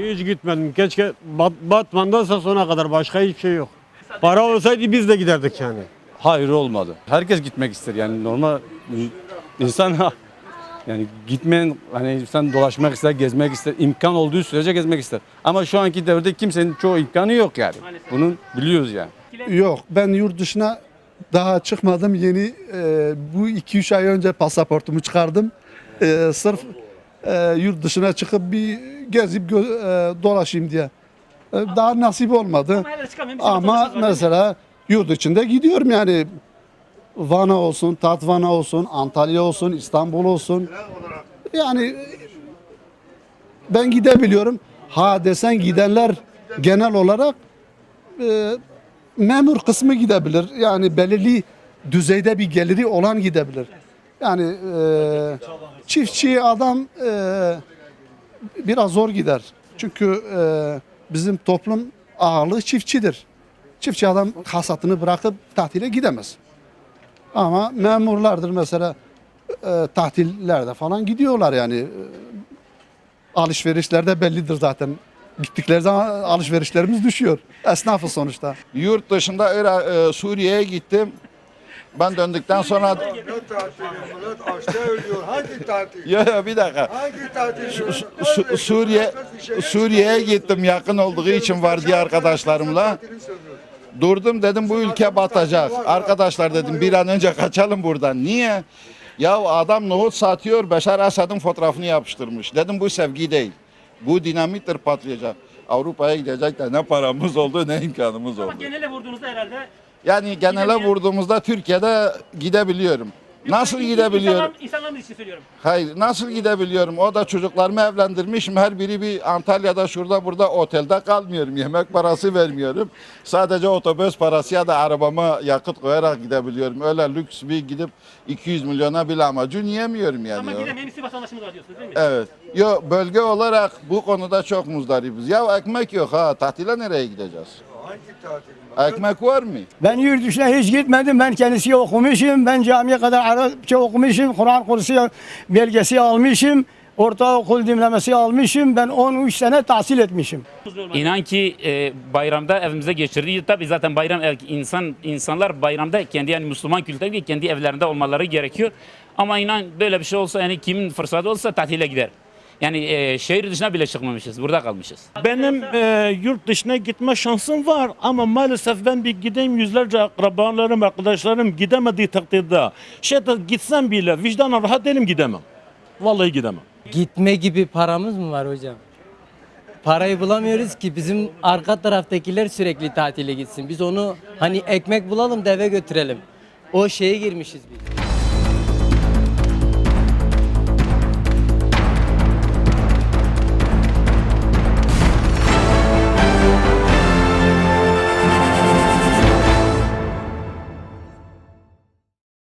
Hiç gitmedim. Keşke Bat Batman'dansa sona kadar başka hiçbir şey yok. Para olsaydı biz de giderdik yani. Hayır olmadı. Herkes gitmek ister yani normal insan yani gitmeyen hani sen dolaşmak ister, gezmek ister, imkan olduğu sürece gezmek ister. Ama şu anki devirde kimsenin çoğu imkanı yok yani. Bunun biliyoruz yani. Yok ben yurt dışına daha çıkmadım. Yeni e, bu 2-3 ay önce pasaportumu çıkardım. E, sırf e, yurt dışına çıkıp bir gezip gö- e, dolaşayım diye. E, daha nasip olmadı. Çıkamıyorum, bir Ama var, değil mi? mesela yurt içinde gidiyorum yani. Van'a olsun, Tatvan'a olsun, Antalya olsun, İstanbul olsun. Yani ben gidebiliyorum. Ha desen gidenler genel olarak e, memur kısmı gidebilir. Yani belirli düzeyde bir geliri olan gidebilir. Yani e, çiftçi adam e, biraz zor gider. Çünkü e, bizim toplum ağırlığı çiftçidir. Çiftçi adam hasatını bırakıp tatile gidemez. Ama memurlardır mesela e, tatillerde falan gidiyorlar yani. Alışverişlerde bellidir zaten. Gittikleri zaman alışverişlerimiz düşüyor. Esnafı sonuçta. Yurt dışında Irak, e, Suriye'ye gittim. Ben döndükten sonra Ne tatili millet açta ölüyor. Hangi tatil? ya ya bir dakika. Hangi tatil? Su- Su- Suriye Suriye'ye gittim yakın olduğu için var diye arkadaşlarımla. Durdum dedim bu ülke batacak. Arkadaşlar dedim bir an önce kaçalım buradan. Niye? Ya adam nohut satıyor Beşar Esad'ın fotoğrafını yapıştırmış. Dedim bu sevgi değil. Bu dinamittir patlayacak. Avrupa'ya gidecek de ne paramız oldu ne imkanımız oldu. Ama genele vurduğunuzda herhalde Yani genele vurduğumuzda Türkiye'de gidebiliyorum. Nasıl gidebiliyorum? İnsanlar, insanların için söylüyorum. Hayır nasıl gidebiliyorum? O da çocuklarımı evlendirmişim. Her biri bir Antalya'da şurada burada otelde kalmıyorum. Yemek parası vermiyorum. Sadece otobüs parası ya da arabama yakıt koyarak gidebiliyorum. Öyle lüks bir gidip 200 milyona bile amacın yiyemiyorum yani. Ama gidemeyen bir vatandaşımız var diyorsunuz değil mi? Evet. Yo bölge olarak bu konuda çok muzdaribiz. Ya ekmek yok ha. Tatile nereye gideceğiz? Hangi tatil? Ekmek var mı? Ben yurt dışına hiç gitmedim. Ben kendisi okumuşum. Ben camiye kadar Arapça okumuşum. Kur'an kursu belgesi almışım. Ortaokul dimlemesi almışım. Ben 13 sene tahsil etmişim. İnan ki e, bayramda evimize geçirdiği tabi zaten bayram insan insanlar bayramda kendi yani Müslüman kültürü kendi evlerinde olmaları gerekiyor. Ama inan böyle bir şey olsa yani kimin fırsatı olsa tatile gider. Yani e, şehir dışına bile çıkmamışız. Burada kalmışız. Benim e, yurt dışına gitme şansım var ama maalesef ben bir gideyim yüzlerce akrabalarım, arkadaşlarım gidemediği takdirde şey de gitsem bile vicdanen rahat değilim gidemem. Vallahi gidemem. Gitme gibi paramız mı var hocam? Parayı bulamıyoruz ki bizim arka taraftakiler sürekli tatile gitsin. Biz onu hani ekmek bulalım da eve götürelim. O şeye girmişiz biz.